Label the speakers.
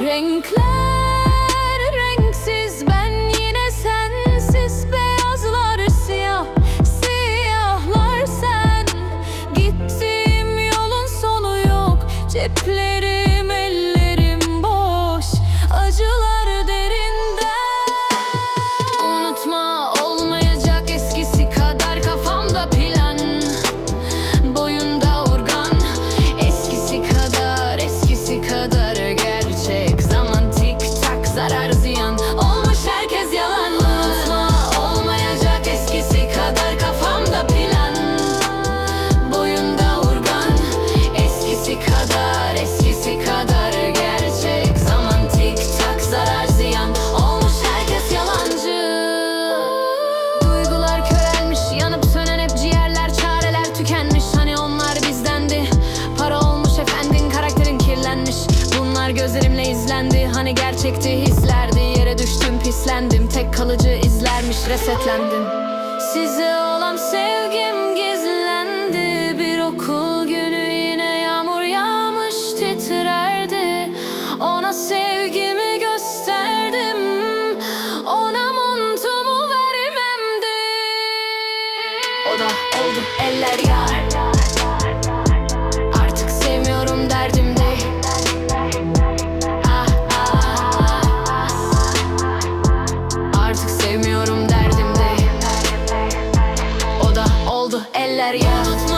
Speaker 1: Renkler renksiz ben yine sensiz. Beyazlar siyah, siyahlar sen. Gittiğim yolun sonu yok Cepli Gözlerimle izlendi. Hani gerçekti hislerdi. Yere düştüm pislendim. Tek kalıcı izlermiş resetlendim. Size olan sevgim gizlendi. Bir okul günü yine yağmur yağmış titrerdi. Ona sevgimi gösterdim. Ona montumu vermemdi. O da oldu. Eller yar. oldu eller yağ